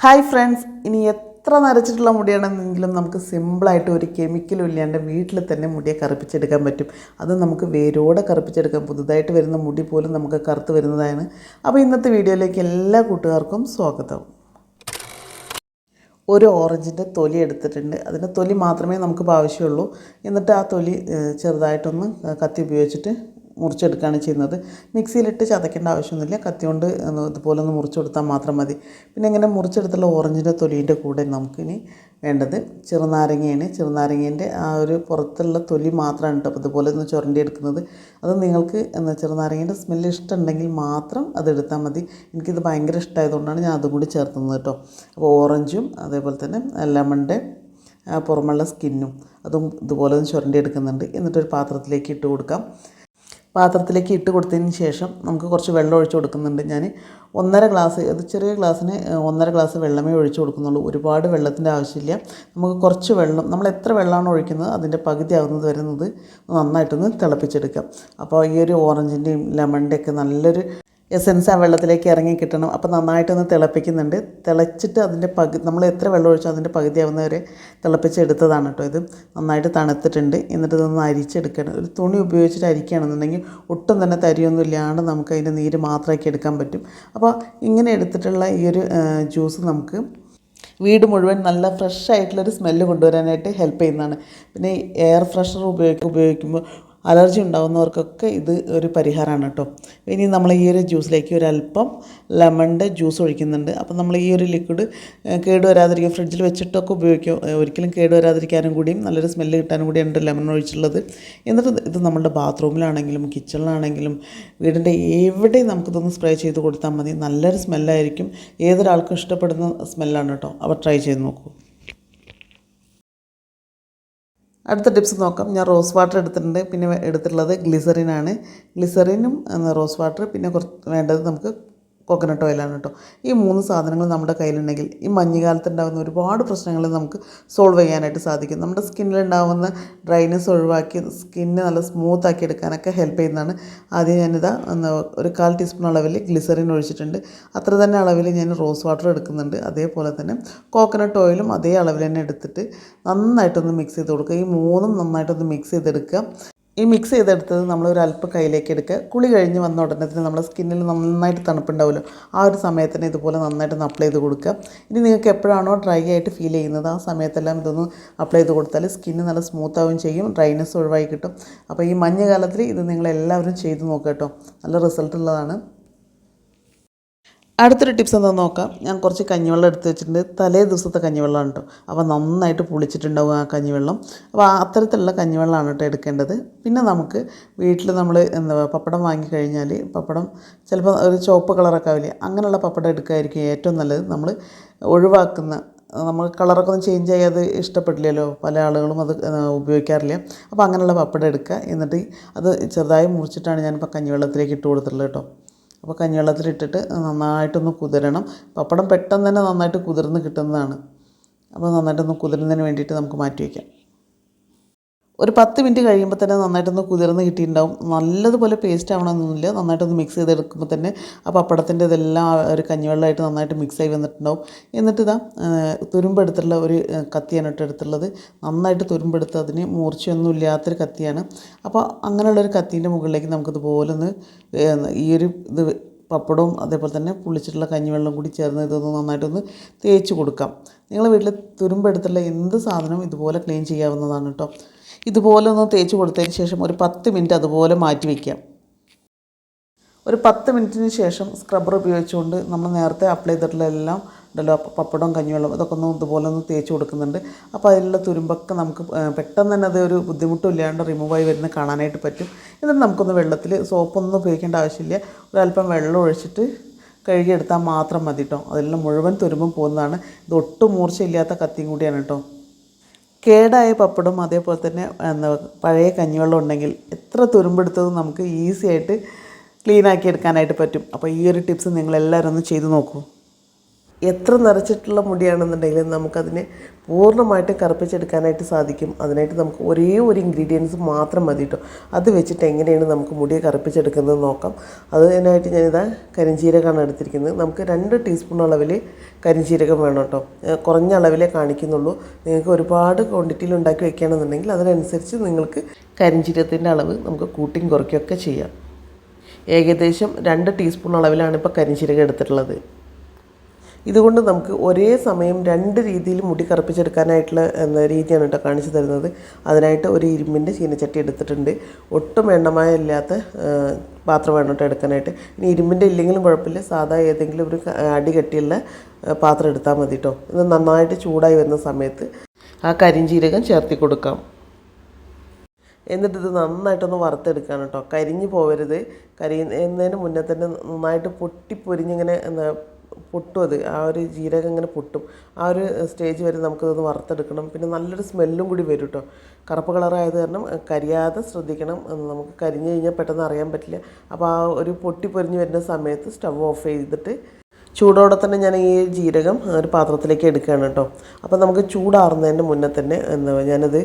Hi friends ഇനി എത്ര നരച്ചിട്ടുള്ള മുടിയാണെന്നെങ്കിലും നമുക്ക് സിമ്പിളായിട്ട് ഒരു കെമിക്കലും ഇല്ലാണ്ട് വീട്ടിൽ തന്നെ മുടിയെ കറുപ്പിച്ചെടുക്കാൻ പറ്റും. അത് നമുക്ക് വേരോടെ കറുപ്പിച്ചെടുക്കാം. പുതുതായിട്ട് വരുന്ന മുടി പോലും നമുക്ക് കറുത്ത് വരുന്നതാണ്. അപ്പോൾ ഇന്നത്തെ വീഡിയോയിലേക്ക് എല്ലാ കൂട്ടുകാർക്കും സ്വാഗതം. ഒരു ഓറഞ്ചിന്റെ തൊലി എടുത്തിട്ടുണ്ട്. അതിന്റെ തൊലി മാത്രമേ നമുക്ക് ആവശ്യമുള്ളൂ. എന്നിട്ട് ആ തൊലി ചെറുതായിട്ടൊന്ന് കത്തി ഉപയോഗിച്ചിട്ട് മുറിച്ചെടുക്കുകയാണ് ചെയ്യുന്നത്. മിക്സിയിലിട്ട് ചതയ്ക്കേണ്ട ആവശ്യമൊന്നുമില്ല. കത്തി കൊണ്ട് ഇതുപോലെ ഒന്ന് മുറിച്ചെടുത്താൽ മാത്രം മതി. പിന്നെ ഇങ്ങനെ മുറിച്ചെടുത്തുള്ള ഓറഞ്ചിന്റെ തൊലീന്റെ കൂടെ നമുക്കിനി വേണ്ടത് ചെറുനാരങ്ങയാണ്. ചെറുനാരങ്ങേന്റെ ആ ഒരു പുറത്തുള്ള തൊലി മാത്രമാണ് കേട്ടോ. അപ്പോൾ ഇതുപോലെ ഒന്ന് ചുരണ്ടി എടുക്കുന്നത് അത് നിങ്ങൾക്ക് എന്താ ചെറുനാരങ്ങേന്റെ സ്മെല്ല് ഇഷ്ടമുണ്ടെങ്കിൽ മാത്രം അത് എടുത്താൽ മതി. എനിക്കിത് ഭയങ്കര ഇഷ്ടമായതുകൊണ്ടാണ് ഞാൻ അതും കൂടി ചേർത്തുന്നത് കേട്ടോ. അപ്പോൾ ഓറഞ്ചും അതേപോലെ തന്നെ ലെമണിന്റെ പുറമുള്ള സ്കിന്നും അതും ഇതുപോലെ ഒന്ന് ചുരണ്ടി എടുക്കുന്നുണ്ട് എന്നിട്ടൊരു പാത്രത്തിലേക്ക് ഇട്ട് കൊടുക്കാം. പാത്രത്തിലേക്ക് ഇട്ട് കൊടുത്തതിന് ശേഷം നമുക്ക് കുറച്ച് വെള്ളം ഒഴിച്ച് കൊടുക്കുന്നുണ്ട് ഞാൻ. ഒന്നര ഗ്ലാസ് അത് ചെറിയ ഗ്ലാസ്സിന് ഒന്നര ഗ്ലാസ് വെള്ളമേ ഒഴിച്ച് കൊടുക്കുന്നുള്ളൂ. ഒരുപാട് വെള്ളത്തിന്റെ ആവശ്യമില്ല. നമുക്ക് കുറച്ച് വെള്ളം നമ്മൾ എത്ര വെള്ളമാണ് ഒഴിക്കുന്നത് അതിന്റെ പകുതി ആകുന്നത് വരുന്നത് നന്നായിട്ടൊന്ന് തിളപ്പിച്ചെടുക്കാം. അപ്പോൾ ഈ ഒരു ഓറഞ്ചിന്റെയും ലെമണിന്റെയൊക്കെ നല്ലൊരു എസെൻസ് ആ വെള്ളത്തിലേക്ക് ഇറങ്ങി കിട്ടണം. അപ്പോൾ നന്നായിട്ടൊന്ന് തിളപ്പിക്കുന്നുണ്ട്. തിളച്ചിട്ട് അതിന്റെ പകുതി നമ്മൾ എത്ര വെള്ളം ഒഴിച്ചോ അതിന്റെ പകുതി ആവുന്നവരെ തിളപ്പിച്ചെടുത്തതാണ് കേട്ടോ ഇത്. നന്നായിട്ട് തണുത്തിട്ടുണ്ട്. എന്നിട്ട് ഇതൊന്ന് അരിച്ചെടുക്കണം. ഒരു തുണി ഉപയോഗിച്ചിട്ട് അരിക്കുകയാണെന്നുണ്ടെങ്കിൽ ഒട്ടും തന്നെ തരിയൊന്നും ഇല്ലാണ്ട് നമുക്ക് അതിന്റെ നീര് മാത്രമാക്കി എടുക്കാൻ പറ്റും. അപ്പോൾ ഇങ്ങനെ എടുത്തിട്ടുള്ള ഈ ഒരു ജ്യൂസ് നമുക്ക് വീട് മുഴുവൻ നല്ല ഫ്രഷ് ആയിട്ടുള്ളൊരു സ്മെല്ല് കൊണ്ടുവരാനായിട്ട് ഹെൽപ്പ് ചെയ്യുന്നതാണ്. പിന്നെ എയർ ഫ്രഷർ ഉപയോഗിക്കും ഉപയോഗിക്കുമ്പോൾ അലർജി ഉണ്ടാകുന്നവർക്കൊക്കെ ഇത് ഒരു പരിഹാരമാണ് കേട്ടോ. ഇനി നമ്മൾ ഈ ഒരു ജ്യൂസിലേക്ക് ഒരല്പം ലെമണിന്റെ ജ്യൂസ് ഒഴിക്കുന്നുണ്ട്. അപ്പോൾ നമ്മൾ ഈ ഒരു ലിക്വിഡ് കേടുവരാതിരിക്കും ഫ്രിഡ്ജിൽ വെച്ചിട്ടൊക്കെ ഉപയോഗിക്കും. ഒരിക്കലും കേട് വരാതിരിക്കാനും കൂടിയും നല്ലൊരു സ്മെല്ല് കിട്ടാനും കൂടിയാണ് ലെമൺ ഒഴിച്ചുള്ളത് എന്നിട്ട് ഇത് നമ്മളുടെ ബാത്റൂമിലാണെങ്കിലും കിച്ചണിലാണെങ്കിലും വീടിന്റെ എവിടെയും നമുക്കിതൊന്ന് സ്പ്രേ ചെയ്ത് കൊടുത്താൽ മതി. നല്ലൊരു സ്മെല്ലായിരിക്കും. ഏതൊരാൾക്കും ഇഷ്ടപ്പെടുന്ന സ്മെല്ലാണ് കേട്ടോ. അവർ ട്രൈ ചെയ്ത് നോക്കൂ. അടുത്ത ടിപ്സ് നോക്കാം. ഞാൻ റോസ് വാട്ടർ എടുത്തിട്ടുണ്ട്. പിന്നെ എടുത്തിട്ടുള്ളത് ഗ്ലിസറിനാണ്. ഗ്ലിസറിനും റോസ് വാട്ടർ പിന്നെ കുറച്ച് വേണ്ടത് നമുക്ക് കോക്കനട്ട് ഓയിലാണ് കേട്ടോ. ഈ മൂന്ന് സാധനങ്ങൾ നമ്മുടെ കയ്യിലുണ്ടെങ്കിൽ ഈ മഞ്ഞുകാലത്ത് ഉണ്ടാകുന്ന ഒരുപാട് പ്രശ്നങ്ങൾ നമുക്ക് സോൾവ് ചെയ്യാനായിട്ട് സാധിക്കും. നമ്മുടെ സ്കിന്നിലുണ്ടാകുന്ന ഡ്രൈനെസ് ഒഴിവാക്കി സ്കിന്നെ നല്ല സ്മൂത്ത് ആക്കി എടുക്കാനൊക്കെ ഹെൽപ്പ് ചെയ്യുന്നതാണ്. ആദ്യം ഞാനിതാ ഒരു കാൽ ടീസ്പൂൺ അളവിൽ ഗ്ലിസറിൻ ഒഴിച്ചിട്ടുണ്ട്. അത്ര തന്നെ അളവിൽ ഞാൻ റോസ് വാട്ടർ എടുക്കുന്നുണ്ട്. അതേപോലെ തന്നെ കോക്കനട്ട് ഓയിലും അതേ അളവിൽ തന്നെ എടുത്തിട്ട് നന്നായിട്ടൊന്ന് മിക്സ് ചെയ്ത് കൊടുക്കുക. ഈ മൂന്നും നന്നായിട്ടൊന്ന് മിക്സ് ചെയ്തെടുക്കുക. ഈ മിക്സ് ചെയ്തെടുത്തത് നമ്മൾ ഒരു അല്പം കയ്യിലേക്ക് എടുക്കുക. കുളി കഴിഞ്ഞ് വന്ന ഉടനെ തന്നെ നമ്മുടെ സ്കിന്നിൽ നന്നായിട്ട് തണുപ്പുണ്ടാവുമല്ലോ. ആ ഒരു സമയത്തിന് ഇതുപോലെ നന്നായിട്ട് അപ്ലൈ ചെയ്ത് കൊടുക്കുക. ഇനി നിങ്ങൾക്ക് എപ്പോഴാണോ ഡ്രൈ ആയിട്ട് ഫീൽ ചെയ്യുന്നത് ആ സമയത്തെല്ലാം ഇതൊന്ന് അപ്ലൈ ചെയ്ത് കൊടുത്താൽ സ്കിന്ന് നല്ല സ്മൂത്ത് ആവുകയും ചെയ്യും ഡ്രൈനെസ് ഒഴിവായി കിട്ടും. അപ്പോൾ ഈ മഞ്ഞ കാലത്തിൽ ഇത് നിങ്ങളെല്ലാവരും ചെയ്ത് നോക്കുക കേട്ടോ. നല്ല റിസൾട്ട് ഉള്ളതാണ്. അടുത്തൊരു ടിപ്സ് എന്താണെന്ന് നോക്കാം. ഞാൻ കുറച്ച് കഞ്ഞിവെള്ളം എടുത്ത് വെച്ചിട്ടുണ്ട്. തലേ ദിവസത്തെ കഞ്ഞിവെള്ളമാണ് കേട്ടോ അപ്പോൾ നന്നായിട്ട് പുളിച്ചിട്ടുണ്ടാവും ആ കഞ്ഞിവെള്ളം. അപ്പോൾ അത്തരത്തിലുള്ള കഞ്ഞിവെള്ളമാണ് കേട്ടോ എടുക്കേണ്ടത്. പിന്നെ നമുക്ക് വീട്ടിൽ നമ്മൾ എന്താ പപ്പടം വാങ്ങിക്കഴിഞ്ഞാൽ പപ്പടം ചിലപ്പോൾ ഒരു ചുവപ്പ് കളറൊക്കെ ആവില്ലേ അങ്ങനെയുള്ള പപ്പടം എടുക്കുകയായിരിക്കും ഏറ്റവും നല്ലത്. നമ്മൾ ഒഴിവാക്കുന്ന നമ്മൾ കളറൊക്കെ ഒന്നും ചേഞ്ച് ചെയ്യാതെ ഇഷ്ടപ്പെട്ടില്ലല്ലോ. പല ആളുകളും അത് ഉപയോഗിക്കാറില്ല. അപ്പോൾ അങ്ങനെയുള്ള പപ്പടം എടുക്കുക. എന്നിട്ട് അത് ചെറുതായി മുറിച്ചിട്ടാണ് ഞാനിപ്പോൾ കഞ്ഞിവെള്ളത്തിലേക്ക് ഇട്ട് കൊടുത്തിട്ടുള്ളത് കേട്ടോ അപ്പോൾ കഞ്ഞിവെള്ളത്തിലിട്ടിട്ട് നന്നായിട്ടൊന്ന് കുതിരണം. പപ്പടം പെട്ടെന്ന് തന്നെ നന്നായിട്ട് കുതിർന്ന് കിട്ടുന്നതാണ്. അപ്പോൾ നന്നായിട്ടൊന്ന് കുതിരുന്നതിന് വേണ്ടിയിട്ട് നമുക്ക് മാറ്റി വയ്ക്കാം ഒരു പത്ത് മിനിറ്റ് കഴിയുമ്പോൾ തന്നെ നന്നായിട്ടൊന്ന് കുതിർന്ന് കിട്ടിയിട്ടുണ്ടാവും. നല്ലതുപോലെ പേസ്റ്റ് ആവണമെന്നൊന്നുമില്ല. നന്നായിട്ടൊന്ന് മിക്സ് ചെയ്തെടുക്കുമ്പോൾ തന്നെ ആ പപ്പടത്തിന്റെ ഇതെല്ലാം ഒരു കഞ്ഞിവെള്ളമായിട്ട് നന്നായിട്ട് മിക്സ് ആയി വന്നിട്ടുണ്ടാവും. എന്നിട്ട് ഇതാ തുരുമ്പെടുത്തുള്ള ഒരു കത്തിയാണ് ഇട്ട് എടുത്തുള്ളത് നന്നായിട്ട് തുരുമ്പെടുത്ത് അതിന് മൂർച്ചയൊന്നും ഇല്ലാത്തൊരു കത്തിയാണ്. അപ്പോൾ അങ്ങനെയുള്ളൊരു കത്തീന്റെ മുകളിലേക്ക് നമുക്കിതുപോലെ ഒന്ന് ഈ ഒരു ഇത് പപ്പടവും അതേപോലെ തന്നെ പുളിച്ചിട്ടുള്ള കഞ്ഞിവെള്ളം കൂടി ചേർന്ന് ഇതൊന്ന് നന്നായിട്ടൊന്ന് തേച്ച് കൊടുക്കാം. നിങ്ങളുടെ വീട്ടിൽ തുരുമ്പെടുത്തുള്ള എന്ത് സാധനവും ഇതുപോലെ ക്ലീൻ ചെയ്യാവുന്നതാണ് കേട്ടോ. ഇതുപോലെ ഒന്ന് തേച്ച് കൊടുത്തതിന് ശേഷം ഒരു പത്ത് മിനിറ്റ് അതുപോലെ മാറ്റി വയ്ക്കാം ഒരു പത്ത് മിനിറ്റിന് ശേഷം സ്ക്രബ്ബർ ഉപയോഗിച്ചുകൊണ്ട് നമ്മൾ നേരത്തെ അപ്ലൈ ചെയ്തിട്ടുള്ള എല്ലാം ഉണ്ടല്ലോ പപ്പടം പപ്പടവും കഞ്ഞിവെള്ളം ഇതൊക്കെ ഒന്ന് ഇതുപോലെ ഒന്ന് തേച്ച് കൊടുക്കുന്നുണ്ട്. അപ്പോൾ അതിലുള്ള തുരുമ്പൊക്കെ നമുക്ക് പെട്ടെന്ന് തന്നെ അത് ഒരു ബുദ്ധിമുട്ടും ഇല്ലാണ്ട് റിമൂവായി വരുന്നത് കാണാനായിട്ട് പറ്റും. എന്നിട്ട് നമുക്കൊന്ന് വെള്ളത്തിൽ സോപ്പൊന്നും ഉപയോഗിക്കേണ്ട ആവശ്യമില്ല. ഒരല്പം വെള്ളം ഒഴിച്ചിട്ട് കഴുകിയെടുത്താൽ മാത്രം മതി കേട്ടോ അതിലുള്ള മുഴുവൻ തുരുമ്പും പോകുന്നതാണ്. ഇത് ഒട്ടും മൂർച്ചയില്ലാത്ത കത്തിയും കൂടിയാണ് കേട്ടോ കേടായ പപ്പടം അതേപോലെ തന്നെ എന്താ പഴയ കഞ്ഞിവെള്ളം ഉണ്ടെങ്കിൽ എത്ര തുരുമ്പെടുത്തതും നമുക്ക് ഈസി ആയിട്ട് ക്ലീൻ ആക്കി എടുക്കാനായിട്ട് പറ്റും. അപ്പോൾ ഈ ഒരു ടിപ്സ് നിങ്ങളെല്ലാവരും ഒന്ന് ചെയ്ത് നോക്കൂ. എത്ര നിറച്ചിട്ടുള്ള മുടിയാണെന്നുണ്ടെങ്കിലും നമുക്കതിനെ പൂർണമായിട്ട് കറുപ്പിച്ചെടുക്കാനായിട്ട് സാധിക്കും. അതിനായിട്ട് നമുക്ക് ഒരേ ഒരു ഇൻഗ്രീഡിയൻസ് മാത്രം മതി കേട്ടോ അത് വെച്ചിട്ട് എങ്ങനെയാണ് നമുക്ക് മുടിയെ കറുപ്പിച്ചെടുക്കുന്നത് നോക്കാം. അതിനായിട്ട് ഞാനിതാ കരിഞ്ചീരകമാണ് എടുത്തിരിക്കുന്നത്. നമുക്ക് രണ്ട് ടീസ്പൂൺ അളവിൽ കരിഞ്ചീരകം വേണം കേട്ടോ കുറഞ്ഞ അളവിലേ കാണിക്കുന്നുള്ളൂ. നിങ്ങൾക്ക് ഒരുപാട് ക്വാണ്ടിറ്റിയിൽ ഉണ്ടാക്കി വെക്കുകയാണെന്നുണ്ടെങ്കിൽ അതിനനുസരിച്ച് നിങ്ങൾക്ക് കരിഞ്ചീരകത്തിന്റെ അളവ് നമുക്ക് കൂട്ടിയും കുറയ്ക്കുകയൊക്കെ ചെയ്യാം. ഏകദേശം രണ്ട് ടീസ്പൂൺ അളവിലാണ് ഇപ്പോൾ കരിഞ്ചീരകം എടുത്തിട്ടുള്ളത്. ഇതുകൊണ്ട് നമുക്ക് ഒരേ സമയം രണ്ട് രീതിയിൽ മുടി കറുപ്പിച്ചെടുക്കാനായിട്ടുള്ള എന്ന രീതിയാണ് കേട്ടോ കാണിച്ചു തരുന്നത്. അതിനായിട്ട് ഒരു ഇരുമ്പിന്റെ ചീനച്ചട്ടി എടുത്തിട്ടുണ്ട്. ഒട്ടും എണ്ണമയം ഇല്ലാത്ത പാത്രം കേട്ടോ എടുക്കാനായിട്ട്. ഇനി ഇരുമ്പിന്റെ ഇല്ലെങ്കിലും കുഴപ്പമില്ല. സാധാ ഏതെങ്കിലും ഒരു അടി കെട്ടിയുള്ള പാത്രം എടുത്താൽ മതി കേട്ടോ. ഇത് നന്നായിട്ട് ചൂടായി വരുന്ന സമയത്ത് ആ കരിഞ്ചീരകം ചേർത്തി കൊടുക്കാം. എന്നിട്ട് ഇത് നന്നായിട്ടൊന്ന് വറുത്തെടുക്കാൻ കേട്ടോ. കരിഞ്ഞു പോവരുത്. കരിയുന്നതിന് മുന്നേ തന്നെ നന്നായിട്ട് പൊട്ടിപ്പൊരിഞ്ഞിങ്ങനെ എന്താ പൊട്ടും അത്. ആ ഒരു ജീരകം ഇങ്ങനെ പൊട്ടും. ആ ഒരു സ്റ്റേജ് വരെ നമുക്കതൊന്ന് വറുത്തെടുക്കണം. പിന്നെ നല്ലൊരു സ്മെല്ലും കൂടി വരും കേട്ടോ കറുപ്പ് കളറായത് കാരണം കരിയാതെ ശ്രദ്ധിക്കണം. നമുക്ക് കരിഞ്ഞു കഴിഞ്ഞാൽ പെട്ടെന്ന് അറിയാൻ പറ്റില്ല. അപ്പോൾ ആ ഒരു പൊട്ടി പൊട്ടിപ്പൊരിഞ്ഞ് വരുന്ന സമയത്ത് സ്റ്റവ് ഓഫ് ചെയ്തിട്ട് ചൂടോടെ തന്നെ ഞാൻ ഈ ജീരകം ഒരു പാത്രത്തിലേക്ക് എടുക്കുകയാണ് കേട്ടോ. അപ്പോൾ നമുക്ക് ചൂടാറുന്നതിന്റെ മുന്നേ തന്നെ എന്താ ഞാനത്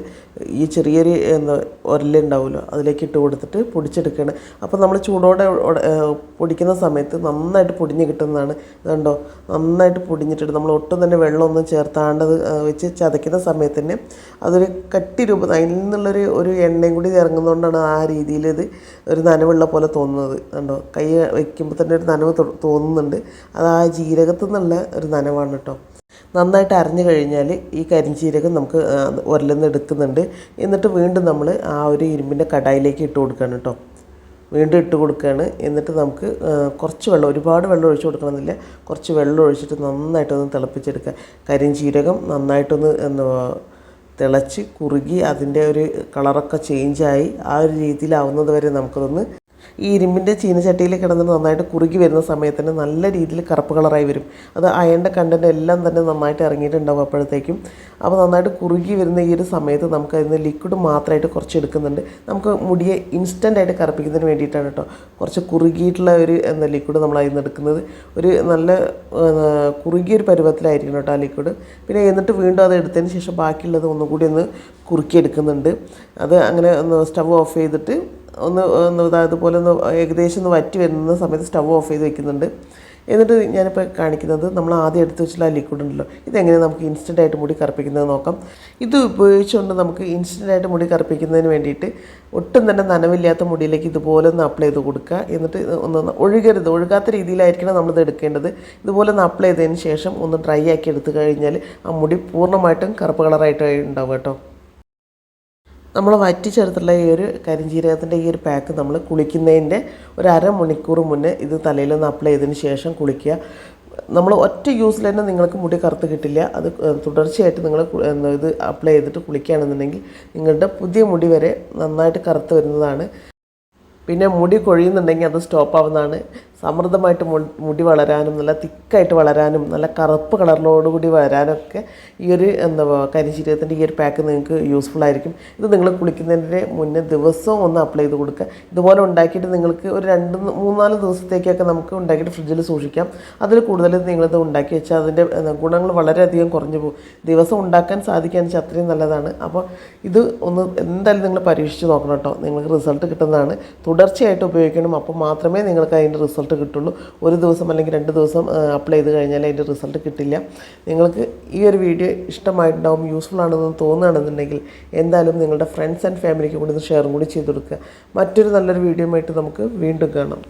ഈ ചെറിയൊരു എന്താ ഉരലുണ്ടാവുമല്ലോ അതിലേക്ക് ഇട്ട് കൊടുത്തിട്ട് പൊടിച്ചെടുക്കുകയാണ്. അപ്പോൾ നമ്മൾ ചൂടോടെ പൊടിക്കുന്ന സമയത്ത് നന്നായിട്ട് പൊടിഞ്ഞ് കിട്ടുന്നതാണ്. കണ്ടോ നന്നായിട്ട് പൊടിഞ്ഞിട്ടുണ്ട് നമ്മൾ ഒട്ടും തന്നെ വെള്ളമൊന്നും ചേർത്താണ്ടത് വെച്ച് ചതയ്ക്കുന്ന സമയത്ത് തന്നെ അതൊരു കട്ടി രൂപം അതിൽ നിന്നുള്ളൊരു ഒരു എണ്ണയും കൂടി ഇറങ്ങുന്നതുകൊണ്ടാണ് ആ രീതിയിൽ ഇത് ഒരു നനവുള്ള പോലെ തോന്നുന്നത്. കണ്ടോ? കൈ വയ്ക്കുമ്പോൾ തന്നെ ഒരു നനവ് തോന്നുന്നുണ്ട്. അത് ആ ജീരകത്തു നിന്നുള്ള ഒരു നനവാണ് കേട്ടോ. നന്നായിട്ട് അരഞ്ഞു കഴിഞ്ഞാൽ ഈ കരിഞ്ചീരകം നമുക്ക് ഉരലെന്ന് എടുക്കുന്നുണ്ട്. എന്നിട്ട് വീണ്ടും നമ്മൾ ആ ഒരു ഇരുമ്പിന്റെ കടായിലേക്ക് ഇട്ട് കൊടുക്കുകയാണ് കേട്ടോ. വീണ്ടും ഇട്ട് കൊടുക്കുകയാണ്. എന്നിട്ട് നമുക്ക് കുറച്ച് വെള്ളം ഒരുപാട് വെള്ളം ഒഴിച്ച് കൊടുക്കണമെന്നില്ല. കുറച്ച് വെള്ളം ഒഴിച്ചിട്ട് നന്നായിട്ടൊന്ന് തിളപ്പിച്ചെടുക്കുക. കരിഞ്ചീരകം നന്നായിട്ടൊന്ന് എന്താ തിളച്ച് കുറുകി അതിന്റെ ഒരു കളറൊക്കെ ചേഞ്ചായി ആ ഒരു രീതിയിലാവുന്നത് വരെ നമുക്കതൊന്ന് ഈ ഇരുമ്പിന്റെ ചീനച്ചട്ടിയിൽ കിടന്നിട്ട് നന്നായിട്ട് കുറുകി വരുന്ന സമയത്ത് തന്നെ നല്ല രീതിയിൽ കറുപ്പ് കളറായി വരും. അത് അയണിന്റെ കണ്ടന്റ് എല്ലാം തന്നെ നന്നായിട്ട് ഇറങ്ങിയിട്ടുണ്ടാവും അപ്പോഴത്തേക്കും. അപ്പോൾ നന്നായിട്ട് കുറുകി വരുന്ന ഈ ഒരു സമയത്ത് നമുക്ക് അതിന് ലിക്വിഡ് മാത്രമായിട്ട് കുറച്ച് എടുക്കുന്നുണ്ട്. നമുക്ക് മുടിയെ ഇൻസ്റ്റന്റായിട്ട് കറുപ്പിക്കുന്നതിന് വേണ്ടിയിട്ടാണ് കേട്ടോ. കുറച്ച് കുറുകിയിട്ടുള്ള ഒരു എന്താ ലിക്വിഡ് നമ്മൾ അതിൽ നിന്ന് എടുക്കുന്നത്. ഒരു നല്ല കുറുകിയൊരു പരുവത്തിലായിരിക്കണം കേട്ടോ ആ ലിക്വിഡ് പിന്നെ എന്നിട്ട് വീണ്ടും അത് എടുത്തതിന് ശേഷം ബാക്കിയുള്ളത് ഒന്നുകൂടി ഒന്ന് കുറുക്കി എടുക്കുന്നുണ്ട്. അത് അങ്ങനെ ഒന്ന് സ്റ്റവ് ഓഫ് ചെയ്തിട്ട് ഒന്ന് ഒന്ന് ഇതാ ഇതുപോലെ ഒന്ന് ഏകദേശം ഒന്ന് വറ്റി വരുന്ന സമയത്ത് സ്റ്റവ് ഓഫ് ചെയ്ത് വെക്കുന്നുണ്ട്. എന്നിട്ട് ഞാനിപ്പോൾ കാണിക്കുന്നത് നമ്മൾ ആദ്യം എടുത്ത് വെച്ചിട്ടുള്ള ആ ലിക്വിഡ് ഉണ്ടല്ലോ. ഇതെങ്ങനെ നമുക്ക് ഇൻസ്റ്റന്റ് ആയിട്ട് മുടി കറുപ്പിക്കുന്നത് നോക്കാം. ഇത് ഉപയോഗിച്ചുകൊണ്ട് നമുക്ക് ഇൻസ്റ്റന്റ് ആയിട്ട് മുടി കറുപ്പിക്കുന്നതിന് വേണ്ടിയിട്ട് ഒട്ടും തന്നെ നനവില്ലാത്ത മുടിയിലേക്ക് ഇതുപോലെ ഒന്ന് അപ്ലൈ ചെയ്ത് കൊടുക്കുക. എന്നിട്ട് ഒന്ന് ഒഴുകരുത്. ഒഴുകാത്ത രീതിയിലായിരിക്കണം നമ്മളിത് എടുക്കേണ്ടത്. ഇതുപോലെ ഒന്ന് അപ്ലൈ ചെയ്തതിന് ശേഷം ഒന്ന് ഡ്രൈ ആക്കി എടുത്തു കഴിഞ്ഞാൽ ആ മുടി പൂർണമായിട്ടും കറുപ്പ് കളറായിട്ട് ഉണ്ടാവും കേട്ടോ. നമ്മൾ വറ്റിച്ചെടുത്തുള്ള ഈ ഒരു കരിഞ്ജീരകത്തിന്റെ ഈ ഒരു പാക്ക് നമ്മൾ കുളിക്കുന്നതിന്റെ ഒരു അരമണിക്കൂർ മുന്നേ ഇത് തലയിലൊന്ന് അപ്ലൈ ചെയ്തതിന് ശേഷം കുളിക്കുക. നമ്മൾ ഒറ്റ യൂസിൽ തന്നെ നിങ്ങൾക്ക് മുടി കറുത്ത് കിട്ടില്ല. അത് തുടർച്ചയായിട്ട് നിങ്ങൾ ഇത് അപ്ലൈ ചെയ്തിട്ട് കുളിക്കുകയാണെന്നുണ്ടെങ്കിൽ നിങ്ങളുടെ പുതിയ മുടി വരെ നന്നായിട്ട് കറുത്ത് വരുന്നതാണ്. പിന്നെ മുടി കൊഴിയുന്നുണ്ടെങ്കിൽ അത് സ്റ്റോപ്പ് ആവുന്നതാണ്. സമൃദ്ധമായിട്ട് മുടി വളരാനും നല്ല തിക്കായിട്ട് വളരാനും നല്ല കറുപ്പ് കളറിലോടുകൂടി വരാനൊക്കെ ഈ ഒരു എന്താ കരിശീരകത്തിന്റെ ഈ ഒരു പാക്ക് നിങ്ങൾക്ക് യൂസ്ഫുൾ ആയിരിക്കും. ഇത് നിങ്ങൾ കുളിക്കുന്നതിന്റെ മുന്നേ ദിവസവും ഒന്ന് അപ്ലൈ ചെയ്ത് കൊടുക്കുക. ഇതുപോലെ ഉണ്ടാക്കിയിട്ട് നിങ്ങൾക്ക് ഒരു രണ്ട് മൂന്നാൽ ദിവസത്തേക്കൊക്കെ നമുക്ക് ഉണ്ടാക്കിയിട്ട് ഫ്രിഡ്ജിൽ സൂക്ഷിക്കാം. അതിൽ കൂടുതൽ നിങ്ങളിത് ഉണ്ടാക്കി വെച്ചാൽ അതിന്റെ ഗുണങ്ങൾ വളരെയധികം കുറഞ്ഞു പോകും. ദിവസം ഉണ്ടാക്കാൻ സാധിക്കുകയെന്ന് വെച്ചാൽ അത്രയും നല്ലതാണ്. അപ്പോൾ ഇത് ഒന്ന് എന്തായാലും നിങ്ങൾ പരീക്ഷിച്ച് നോക്കണം കേട്ടോ. നിങ്ങൾക്ക് റിസൾട്ട് കിട്ടുന്നതാണ്. തുടർച്ചയായിട്ട് ഉപയോഗിക്കണം. അപ്പോൾ മാത്രമേ നിങ്ങൾക്ക് അതിന്റെ റിസൾട്ട് കിട്ടുള്ളൂ. ഒരു ദിവസം അല്ലെങ്കിൽ രണ്ട് ദിവസം അപ്ലൈ ചെയ്ത് കഴിഞ്ഞാൽ അതിന്റെ റിസൾട്ട് കിട്ടില്ല. നിങ്ങൾക്ക് ഈ ഒരു വീഡിയോ ഇഷ്ടമായിട്ടുണ്ടാവും യൂസ്ഫുൾ ആണെന്ന് തോന്നുകയാണെന്നുണ്ടെങ്കിൽ എന്തായാലും നിങ്ങളുടെ ഫ്രണ്ട്സ് ആൻഡ് ഫാമിലിക്ക് കൂടി ഒന്ന് ഷെയറും കൂടി ചെയ്ത് കൊടുക്കുക. മറ്റൊരു നല്ലൊരു വീഡിയോ ആയിട്ട് നമുക്ക് വീണ്ടും കാണാം.